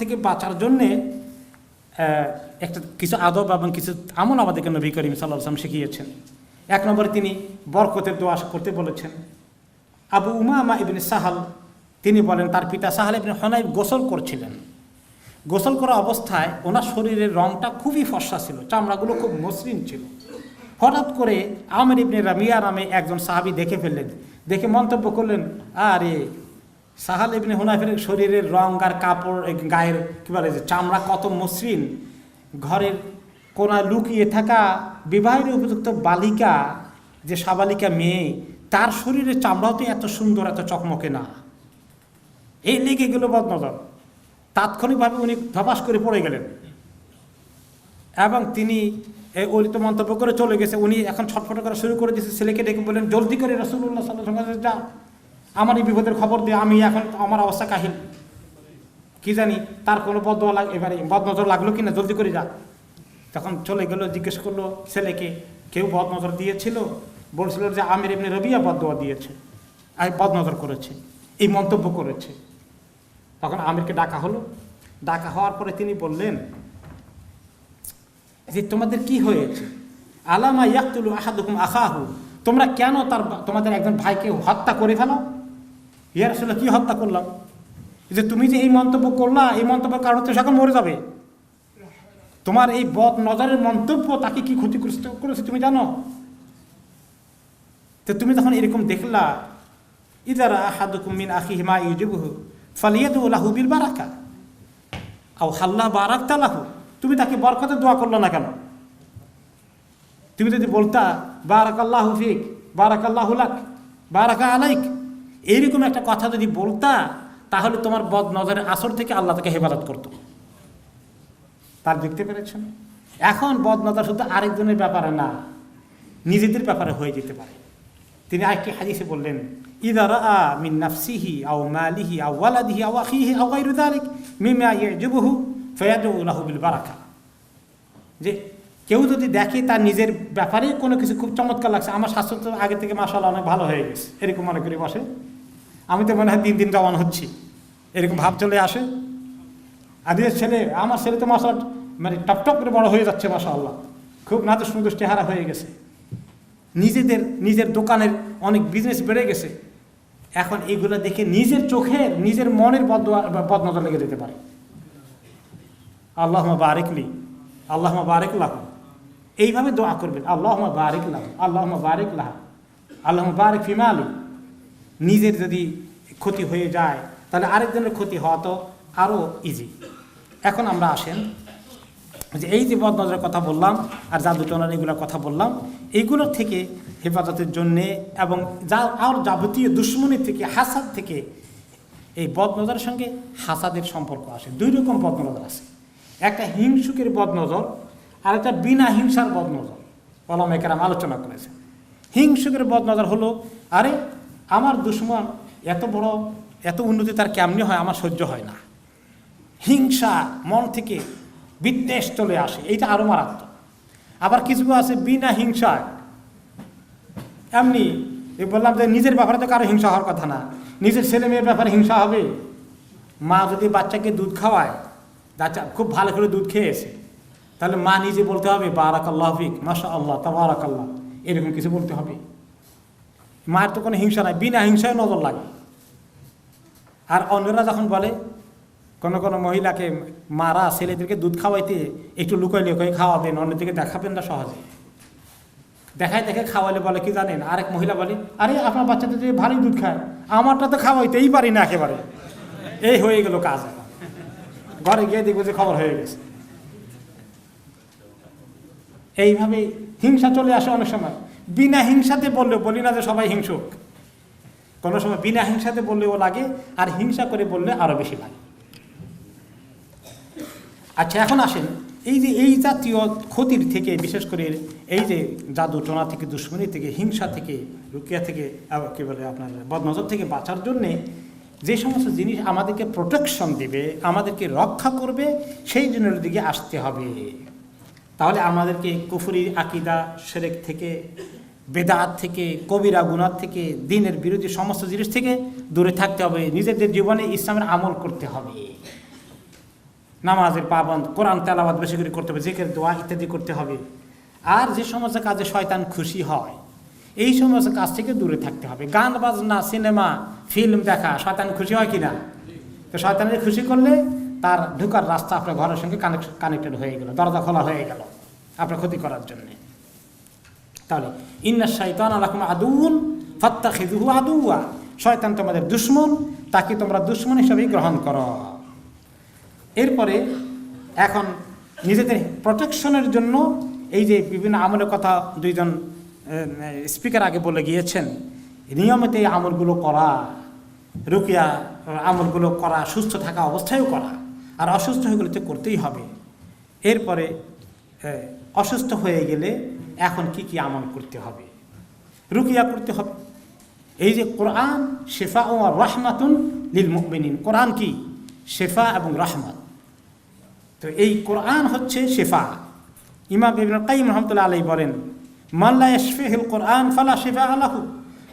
থেকে বাঁচার জন্যে একটা কিছু আদব এবং কিছু আমল আমাদেরকে নবী করিম সাল্লাহ আসলাম শিখিয়েছেন। এক নম্বরে তিনি বরকতের দোয়া করতে বলেছেন। আবু উমামা ইবনে সাহাল, তিনি বলেন, তার পিতা সাহাল ইবনে হনাইব গোসল করছিলেন। গোসল করা অবস্থায় ওনার শরীরের রংটা খুবই ফর্সা ছিল, চামড়াগুলো খুব মসৃণ ছিল। হঠাৎ করে আমের ইবনে রামিয়া নামে একজন সাহাবি দেখে ফেললেন। দেখে মন্তব্য করলেন, আরে সাহাল ইবনে হুনাফের শরীরের রং আর কাপড় গায়ের, কী বলে যে চামড়া কত মসৃণ, ঘরের কোনা লুকিয়ে থাকা বিবাহের উপযুক্ত বালিকা, যে সাবালিকা মেয়ে, তার শরীরের চামড়াও তো এত সুন্দর, এত চকমকে না। এই লেগে গেল বদনজর। তাৎক্ষণিকভাবে উনি ধপাস করে পড়ে গেলেন। এবং তিনি অলিত মন্তব্য করে চলে গেছে। উনি এখন ছটফট করা শুরু করে দিয়েছে। ছেলেকে ডেকে বললেন, জলদি করে রসুল্লাহ সাল্লাহ যা আমার এই বিপদের খবর দিয়ে আমি এখন আমার অবস্থা কাহিল। কি জানি তার কোনো বদ এবারে বদনজর লাগল কি না জলদি করে যা। তখন চলে গেল, জিজ্ঞেস করল, ছেলেকে কেউ বদনজর দিয়েছিল? বলছিল যে, আমির এমনি রবিয়া বদোয়া দিয়েছে। আর বদনজর করেছে। এই মন্তব্য করেছে। তখন আমিরকে ডাকা হলো। ডাকা হওয়ার পরে তিনি বললেন, যে তোমাদের কি হয়েছে? আলামা ইয়াকুলু আহাদুকুম আখাহু। তোমরা কেন তার তোমাদের একজন ভাইকে হত্যা করে ফেলো? ইয়ার আসলে কি হত্যা করলাম? যে তুমি যে এই মন্তব্য করলা, এই মন্তব্যের কারণে তো সকল মরে যাবে। তোমার এই বদ নজরের মন্তব্য তাকে কি ক্ষতিগ্রস্ত করেছে তুমি জানো? তো তুমি যখন এরকম দেখলা, ইদার আহাদুকুম মিন আখিহি মা ইউজিবুহু, ফালিয়াদু লাহু বিল বারাকা, আও হাল্লাহ বারাক তালাহু তুমি তাকে বরকতে দোয়া করল না কেন? তুমি যদি বলতা বারাক আল্লাহ ফিক বারাক আল্লাহ লাক, বারাকা আলাইক এইরকম একটা কথা যদি বলতা, তাহলে তোমার বদ নজরের আসর থেকে আল্লাহ তাকে হেফাজত করতো। তার দেখতে পেরেছেন? এখন বদ নজর শুধু আরেকজনের ব্যাপারে না, নিজেদের ব্যাপারে হয়ে যেতে পারে। তিনি আরেকটি হাদিসে বললেন ইদার আ মিন নাফসিহি আও মালিহি আও ওয়ালাদিহি আও আখিহি আও গাইরু যালিক মিমা ইয়াজুবুহু ফায়াদু লাহু বিল বারাকা। যে কেউ যদি দেখে তার নিজের ব্যাপারেই কোনো কিছু খুব চমৎকার লাগছে, আমার স্বাস্থ্য তো আগে থেকে মাসাল্লাহ অনেক ভালো হয়ে গেছে। এরকম মনে করি বসে। আমি তো মনে হয় দিন দিন জওয়ান হচ্ছি। এরকম ভাব চলে আসে। আর ছেলে, আমার ছেলে তো মাসাল মানে টপ টপ করে বড় হয়ে যাচ্ছে মাসা আল্লাহ খুব নাতে সুন্দর চেহারা হয়ে গেছে। নিজেদের, নিজের দোকানের অনেক বিজনেস বেড়ে গেছে। এখন এগুলো দেখে নিজের চোখের, নিজের মনের বদ বদনজর লেগে যেতে পারে। আল্লাহ বারেকলি আল্লাহ বারেক লাহ। এইভাবে দোয়া করবেন আল্লাহ বারেক লাহ আল্লাহ বারেক লাহ আল্লাহ বারেক ফিমা আলী নিজের যদি ক্ষতি হয়ে যায়, তাহলে আরেকজনের ক্ষতি হওয়া তো আরও ইজি এখন আমরা আসেন, যে এই যে বদনজরের কথা বললাম আর জাদুটনার এগুলোর কথা বললাম এইগুলোর থেকে হেফাজতের জন্যে এবং যা আর যাবতীয় দুশ্মনী থেকে, হাসাদ থেকে এই বদনজরের সঙ্গে হাসাদের সম্পর্ক আসে। দুই রকম বদনজর আছে। একটা হিংসুকের বদনজর, আর একটা বিনা হিংসার বদনজর। ওলামেকেরাম আলোচনা করেছে হিংসুকের বদনজর হলো, আরে আমার দুশ্মন এত বড়, এত উন্নতি তার কেমনি হয়? আমার সহ্য হয় না। হিংসা মন থেকে বিদ্বেষ চলে আসে। এইটা আরও মারাত্মক। আবার কিছু আছে বিনা হিংসায়। এমনি বললাম যে নিজের ব্যাপারে তো কারও হিংসা হওয়ার কথা না। নিজের ছেলে মেয়ের ব্যাপারে হিংসা হবে? মা যদি বাচ্চাকে দুধ খাওয়ায়, বাচ্চা খুব ভালো করে দুধ খেয়েছে, তাহলে মা নিজে বলতে হবে বারাক আল্লাহ ফিক মাসা আল্লাহ তাবারাক আল্লাহ এরকম কিছু বলতে হবে। মায়ের তো কোনো হিংসা নাই, বিনা হিংসায় নজর লাগে। আর অন্যরা যখন বলে, কোনো কোনো মহিলাকে মারা, ছেলেদেরকে দুধ খাওয়াইতে একটু লুকাই লুকাই খাওয়াবেন, অন্যদিকে দেখাবেন না সহজে। দেখায় দেখে খাওয়ালে বলে, কি জানেন? আরেক মহিলা বলে, আরে, আপনার বাচ্চাদের যে ভালোই দুধ খায়, আমারটা তো খাওয়াইতেই পারি না একেবারে। এই হয়ে গেল কাজ ঘরে গিয়ে দেখব যে খবর হয়ে গেছে। এইভাবে হিংসা চলে আসে অনেক সময়। বিনা হিংসাতে বললেও, বলি না যে সবাই হিংসুক। কোনো সময় বিনা হিংসাতে বললেও লাগে, আর হিংসা করে বললে আরও বেশি লাগে। আচ্ছা এখন আসেন। এই যে এই জাতীয় ক্ষতির থেকে, বিশেষ করে এই যে জাদু, টোনা থেকে, দুশ্মনী থেকে, হিংসা থেকে, রুকিয়া থেকে কী বলে আপনার, বদনজর থেকে বাঁচার জন্যে যে সমস্ত জিনিস আমাদেরকে প্রোটেকশন দেবে, আমাদেরকে রক্ষা করবে, সেই জিনিসের দিকে আসতে হবে। তাহলে আমাদেরকে কুফুরি আকিদা, সেরেক থেকে, বেদাত থেকে, কবিরা গুনার থেকে, দিনের বিরোধী সমস্ত জিনিস থেকে দূরে থাকতে হবে। নিজেদের জীবনে ইসলামের আমল করতে হবে। নামাজের পাবন কোরআন তেলাবাদ বেশি করে করতে হবে, জেকের, দোয়া ইত্যাদি করতে হবে। আর যে সমস্ত কাজে শয়তান খুশি হয়, এই সমস্ত কাজ থেকে দূরে থাকতে হবে। গান, বাজনা, সিনেমা, ফিল্ম দেখা, শয়তান খুশি হয় কিনা? তো শয়তানের খুশি করলে তার ঢুকার রাস্তা আপনার ঘরের সঙ্গে কানেক্ট কানেক্টেড হয়ে গেল, দরজা খোলা হয়ে গেল আপনার ক্ষতি করার জন্যে। তাহলে, ইন্না শৈতান আলাকুম আদুন ফাত্তা খেজুহু আদুয়া শয়তান তোমাদের দুশ্মন, তাকে তোমরা দুশ্মন হিসাবেই গ্রহণ করো। এরপরে এখন নিজেদের প্রোটেকশনের জন্য এই যে বিভিন্ন আমলের কথা দুইজন স্পিকার আগে বলে গিয়েছেন, নিয়মিত এই আমলগুলো করা, রুকিয়া আমলগুলো করা, সুস্থ থাকা অবস্থায়ও করা। আর অসুস্থ হয়ে গেলে তো করতেই হবে। এরপরে অসুস্থ হয়ে গেলে এখন কি কি আমল করতে হবে? রুকিয়া করতে হবে। এই যে কোরআন শেফা ও রহমাতুন লিল মুমিনিন। কোরআন কি? শেফা এবং রহমত। তো এই কোরআন হচ্ছে শেফা। ইমাম ইবনুল কাইম রহমতুল্লাহ আলাই বলেন মাল্লা ইয়াশফিহিল কোরআন ফালা শেফা আলাহু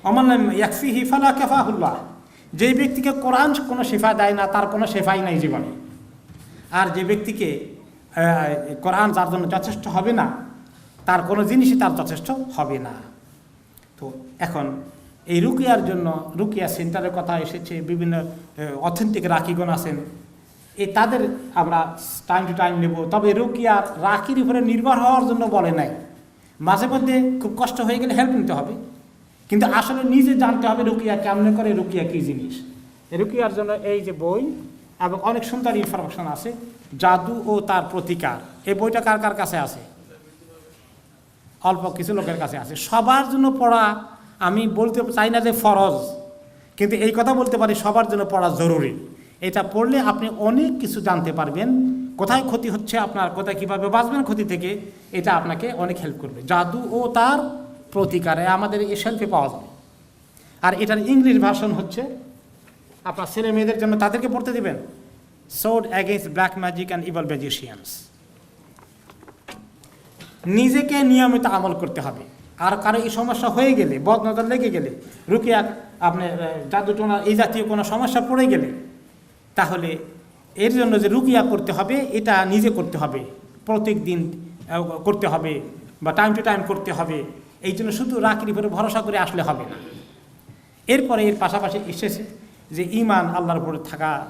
অমাল্লাম ইয়াকফিহি ফালা কাফাহুল্লাহ যে ব্যক্তিকে কোরআন কোনো শেফা দেয় না, তার কোনো শেফাই নাই জীবনে। আর যে ব্যক্তিকে কোরআন যার জন্য যথেষ্ট হবে না, তার কোনো জিনিসই তার যথেষ্ট হবে না। তো এখন এই রুকিয়ার জন্য, রুকিয়া সেন্টারের কথা এসেছে, বিভিন্ন অথেন্টিক রাখিগণ আছেন। এই তাদের আমরা টাইম টু টাইম নেব। তবে রুকিয়ার রাখির উপরে নির্ভর হওয়ার জন্য বলে নাই। মাঝে মধ্যে খুব কষ্ট হয়ে গেলে হেল্প নিতে হবে। কিন্তু আসলে নিজে জানতে হবে রুকিয়া কেমনে করে, রুকিয়া কী জিনিস। রুকিয়ার জন্য এই যে বই এবং অনেক সুন্দর ইনফরমেশন আছে, জাদু ও তার প্রতিকার। এই বইটা কার কার কাছে আছে? অল্প কিছু লোকের কাছে আছে। সবার জন্য পড়া, আমি বলতে চাই না যে ফরজ, কিন্তু এই কথা বলতে পারি, সবার জন্য পড়া জরুরি। এটা পড়লে আপনি অনেক কিছু জানতে পারবেন। কোথায় ক্ষতি হচ্ছে আপনার, কোথায় কীভাবে বাঁচবেন ক্ষতি থেকে, এটা আপনাকে অনেক হেল্প করবে। জাদু ও তার প্রতিকারে আমাদের এই শেলফে পাওয়া যাবে আর এটার ইংলিশ ভার্সন হচ্ছে আপনার ছেলে মেয়েদের জন্য তাদেরকে পড়তে দিবেন। Sword against black magic and evil magicians নিজেকে নিয়মিত আমল করতে হবে। আর কারও এই সমস্যা হয়ে গেলে, বদনজর লেগে গেলে, রুকিয়া আপনার জাদুটোনা এই জাতীয় কোনো সমস্যা পড়ে গেলে, তাহলে এর জন্য যে রুকিয়া করতে হবে, এটা নিজে করতে হবে। প্রত্যেক দিন করতে হবে বা টাইম টু টাইম করতে হবে। এই জন্য শুধু রাখির উপরে ভরসা করে আসলে হবে না। এরপরে এর পাশাপাশি এসেছে যে ইমান আল্লাহর উপরে থাকা,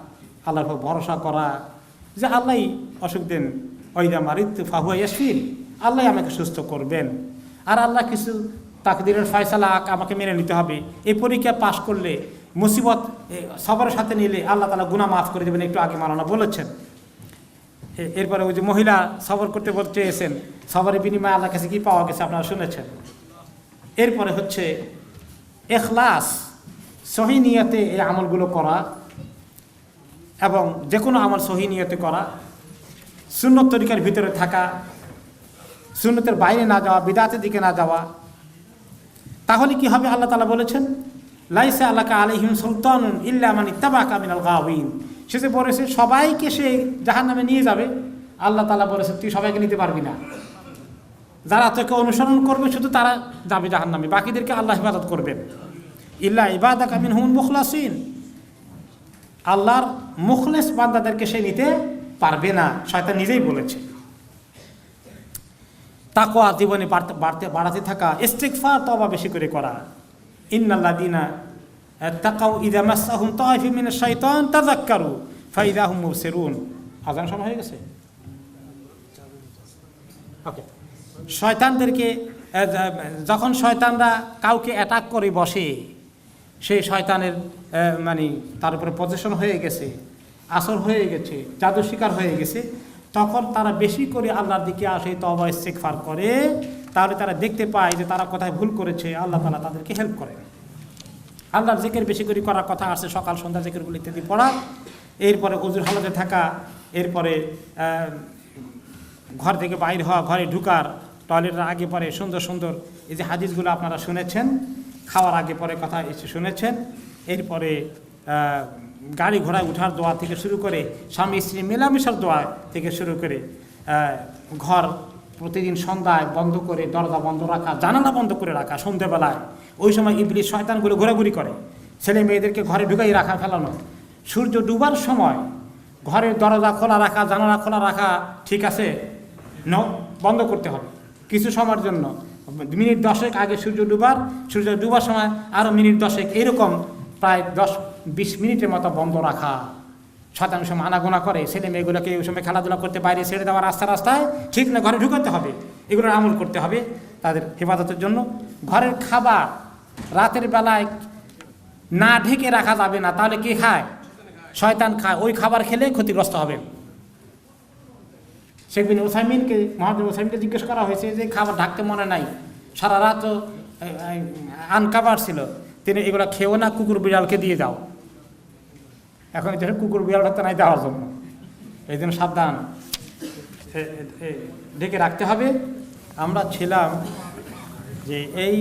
আল্লাহর উপর ভরসা করা, যে আল্লাহ অসুখ দেন, ওইদা মারিত ফাহুয়া ইয়াসফিন, আল্লাহ আমাকে সুস্থ করবেন। আর আল্লাহ কিছু তাকদিরের ফয়সালা আমাকে মেনে নিতে হবে। এই পরীক্ষা পাশ করলে, মুসিবত সবার সাথে নিলে আল্লাহ তালা গুনাহ মাফ করে দেবেন, একটু আগে মারানা বলেছেন। এরপরে ওই যে মহিলা সবর করতে বলতে চেয়েছেন, সবরের বিনিময়ে আল্লাহর কাছে কী পাওয়া গেছে আপনারা শুনেছেন? এরপরে হচ্ছে, এখলাস। সহি নিয়তে এই আমলগুলো করা এবং যে কোনো আমল সহি নিয়তে করা, সুন্নত তরিকার ভিতরে থাকা, সুন্নতের বাইরে না যাওয়া, বিদাতের দিকে না যাওয়া, তাহলে কি হবে আল্লাহ তালা বলেছেন? লাইসা আল্লাহ আলহিম সুলতান ইল্লা মানে তাবাকা মিনাল গাওয়িন। সে যে বলেছে, সবাইকে সে জাহান নামে নিয়ে যাবে, আল্লাহ তালা বলেছে, তুই সবাইকে নিতে পারবি না। যারা তোকে অনুসরণ করবে, শুধু তারা যাবে জাহান নামে বাকিদেরকে আল্লাহ ইবাদত করবেন। ইল্লা ইবাদা কামিন হুন মুখলাসিন। আল্লাহর মুখলেস বান্দাদেরকে সে নিতে পারবে না, শয়তান নিজেই বলেছে। তাকোয়া জীবনে বাড়তে বাড়তে, বাড়াতে থাকা ইস্তিকফা তবা বেশি করে করা। ইন্নাল্লাহ দিনা তাকাউ ইদা মাসাহুম শাইতান তাযাক্কারু ফাইদা হুম মুবসিরুন। আজান সময় হয়ে গেছে? ওকে। শয়তানদেরকে যখন শয়তানরা কাউকে অ্যাটাক করে, বসে সেই শয়তানের মানে তার উপরে পজিশন হয়ে গেছে আসর হয়ে গেছে জাদু শিকার হয়ে গেছে, তখন তারা বেশি করে আল্লাহর দিকে আসে তবা ইস্তেকফার করে। তাহলে তারা দেখতে পায় যে তারা কোথায় ভুল করেছে, আল্লাহ তালা তাদেরকে হেল্প করে। আল্লাহর জিকের বেশি করে করার কথা আছে সকাল, সন্ধ্যা জিকেরগুলো ইত্যাদি পড়া। এরপরে অজুর হালতে থাকা, এরপরে ঘর থেকে বাইর হওয়া, ঘরে ঢুকার, টয়লেটের আগে পরে সুন্দর সুন্দর এই যে হাদিসগুলো আপনারা শুনেছেন খাওয়ার আগে পরে কথা এসে শুনেছেন। এরপরে গাড়ি ঘোড়ায় ওঠার দোয়া থেকে শুরু করে স্বামী স্ত্রী মেলামেশার দোয়া থেকে শুরু করে ঘর প্রতিদিন সন্ধ্যায় বন্ধ করে, দরজা বন্ধ রাখা, জানালা বন্ধ করে রাখা সন্ধ্যেবেলায় ওই সময় ইবলিশ শয়তানগুলো ঘোরাঘুরি করে। ছেলে মেয়েদেরকে ঘরে ঢুকাই রাখা, ফেলানো। সূর্য ডুবার সময় ঘরের দরজা খোলা রাখা, জানালা খোলা রাখা, ঠিক আছে, ন, বন্ধ করতে হবে। কিছু সময়ের জন্য মিনিট দশেক আগে সূর্য ডুবার সূর্য ডুবার সময় আরও মিনিট দশেক এরকম প্রায় দশ, বিশ মিনিটের মতো বন্ধ রাখা। শতাংশ আনাগোনা করে ছেলে মেয়েগুলোকে ওই সময় খেলাধুলা করতে বাইরে ছেড়ে দেওয়া রাস্তা রাস্তায় ঠিক না, ঘরে ঢুকাতে হবে। এগুলোর আমল করতে হবে তাদের হেফাজতের জন্য। ঘরের খাবার রাতের বেলায় না ঢেকে রাখা যাবে না, তাহলে কে খায়? শয়তান খায়। ওই খাবার খেলে ক্ষতিগ্রস্ত হবে। শেখ বিন ওসাইমিনকে, মহাদেব ওসাইমিনকে জিজ্ঞেস করা হয়েছে যে খাবার ঢাকতে মনে নাই। সারা রাত আনকাবার ছিল। তিনি এগুলো খেও না, কুকুর বিড়ালকে দিয়ে দাও। এখন এটা কুকুর বিড়ালটা তো নাই দেওয়ার জন্য। এই জন্য সাবধান। ঢেকে রাখতে হবে। আমরা ছিলাম যে এই